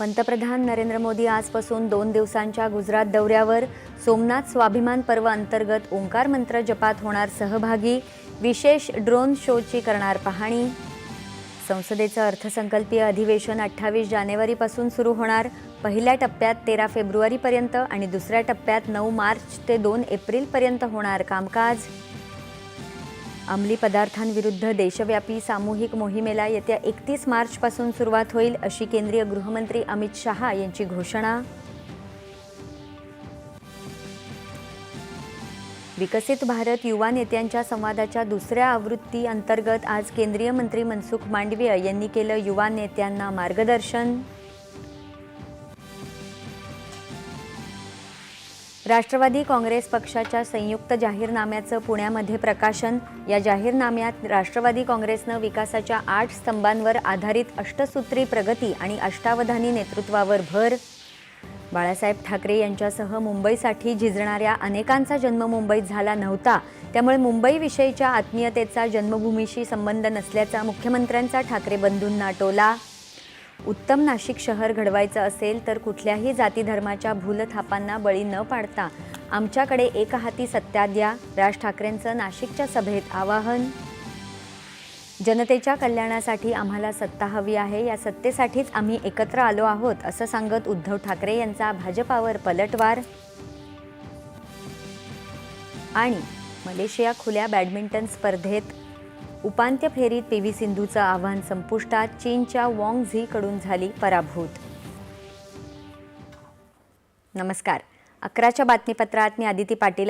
पंतप्रधान नरेंद्र मोदी आजपासून दोन दिवसांच्या गुजरात दौऱ्यावर. सोमनाथ स्वाभिमान पर्व अंतर्गत ओंकार मंत्र जपात होणार सहभागी. विशेष ड्रोन शोची करणार पाहणी. संसदेचं अर्थसंकल्पीय अधिवेशन अठ्ठावीस जानेवारीपासून सुरू होणार. पहिल्या टप्प्यात तेरा फेब्रुवारीपर्यंत आणि दुसऱ्या टप्प्यात नऊ मार्च ते दोन एप्रिलपर्यंत होणार कामकाज. अंमली पदार्थांविरुद्ध देशव्यापी सामूहिक मोहिमेला येत्या एकतीस मार्चपासून सुरुवात होईल अशी केंद्रीय गृहमंत्री अमित शहा यांची घोषणा. विकसित भारत युवा नेत्यांच्या संवादाच्या दुसऱ्या आवृत्ती अंतर्गत आज केंद्रीय मंत्री मनसुख मांडवीय यांनी केलं युवा नेत्यांना मार्गदर्शन. राष्ट्रवादी काँग्रेस पक्षाच्या संयुक्त जाहीरनाम्याचं पुण्यामध्ये प्रकाशन. या जाहीरनाम्यात राष्ट्रवादी काँग्रेसनं विकासाच्या आठ स्तंभांवर आधारित अष्टसूत्री प्रगती आणि अष्टावधानी नेतृत्वावर भर. बाळासाहेब ठाकरे यांच्यासह मुंबईसाठी झिजणाऱ्या अनेकांचा जन्म मुंबईत झाला नव्हता. त्यामुळे मुंबईविषयीच्या आत्मीयतेचा जन्मभूमीशी संबंध नसल्याचा मुख्यमंत्र्यांचा ठाकरे बंधूंना टोला. उत्तम नाशिक शहर घडवायचं असेल तर कुठल्याही जाती धर्माच्या भूलथापांना बळी न पाडता आमच्याकडे एकहाती सत्ता द्या. राज ठाकरेंचं नाशिकच्या सभेत आवाहन. जनतेच्या कल्याणासाठी आम्हाला सत्ता हवी आहे. या सत्तेसाठीच आम्ही एकत्र आलो आहोत असं सांगत उद्धव ठाकरे यांचा भाजपावर पलटवार. आणि मलेशिया खुल्या बॅडमिंटन स्पर्धेत उपांत्य फेरीत पी व्ही सिंधूचं आव्हान संपुष्टात चीनच्या वॉंग झीकडून झाली पराभूत. नमस्कार. अकराच्या बातमीपत्रात मी आदिती पाटील.